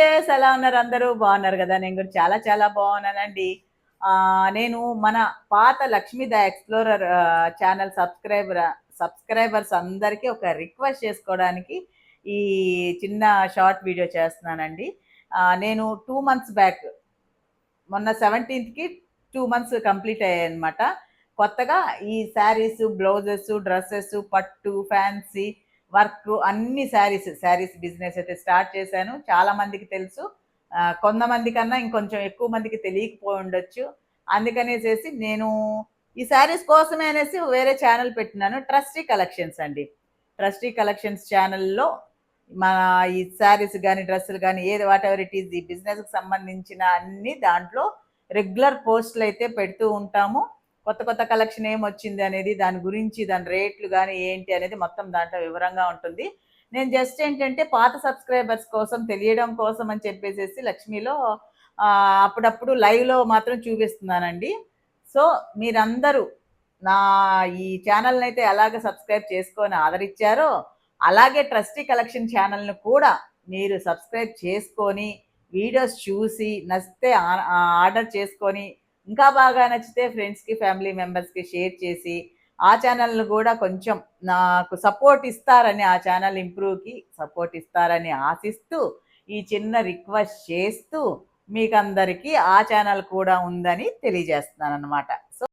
Yes ఎలా ఉన్నారు అందరూ? బాగున్నారు కదా? నేను కూడా చాలా చాలా బాగున్నానండి. నేను మన పాత Lakshmi the explorer channel subscriber subscribers అందరికీ ఒక రిక్వెస్ట్ చేసుకోవడానికి ఈ చిన్న షార్ట్ వీడియో చేస్తున్నానండి. నేను టూ మంత్స్ బ్యాక్ మొన్న సెవెంటీన్త్కి టూ మంత్స్ కంప్లీట్ అయ్యాయి అనమాట కొత్తగా ఈ శారీస్ బ్లౌజెస్ డ్రెస్సెస్ పట్టు ఫ్యాన్సీ వర్క్ అన్ని శారీస్ శారీస్ బిజినెస్ అయితే స్టార్ట్ చేశాను. చాలా మందికి తెలుసు. కొంతమంది కన్నా ఇంకొంచెం ఎక్కువ మందికి తెలియకపోయి ఉండొచ్చు. అందుకనేసేసి నేను ఈ శారీస్ కోసమే అనేసి వేరే ఛానల్ పెట్టినాను. ట్రస్టీ కలెక్షన్స్ అండి. ట్రస్టీ కలెక్షన్స్ ఛానల్లో మన ఈ శారీస్ కానీ డ్రెస్సులు కానీ ఏది వాట్ ఎవర్ ఇట్ ఈస్ ఈ బిజినెస్కి సంబంధించిన అన్ని దాంట్లో రెగ్యులర్ పోస్టులు అయితే పెడుతూ ఉంటాము. కొత్త కొత్త కలెక్షన్ ఏం వచ్చింది అనేది దాని గురించి దాని రేట్లు కానీ ఏంటి అనేది మొత్తం దాంట్లో వివరంగా ఉంటుంది. నేను జస్ట్ ఏంటంటే పాత సబ్స్క్రైబర్స్ కోసం తెలియడం కోసం అని చెప్పేసేసి లక్ష్మిలో అప్పుడప్పుడు లైవ్లో మాత్రం చూపిస్తున్నానండి. సో మీరందరూ నా ఈ ఛానల్ని అయితే ఎలాగ సబ్స్క్రైబ్ చేసుకొని ఆదరించారో అలాగే ట్రస్టీ కలెక్షన్ ఛానల్ను కూడా మీరు సబ్స్క్రైబ్ చేసుకొని వీడియోస్ చూసి నచ్చితే ఆ ఆర్డర్ చేసుకొని ఇంకా బాగా నచ్చితే ఫ్రెండ్స్కి ఫ్యామిలీ మెంబర్స్కి షేర్ చేసి ఆ ఛానల్ను కూడా కొంచెం నాకు సపోర్ట్ ఇస్తారని ఆ ఛానల్ ఇంప్రూవ్కి సపోర్ట్ ఇస్తారని ఆశిస్తూ ఈ చిన్న రిక్వెస్ట్ చేస్తూ మీకు అందరికీ ఆ ఛానల్ కూడా ఉందని తెలియజేస్తున్నాను అనమాట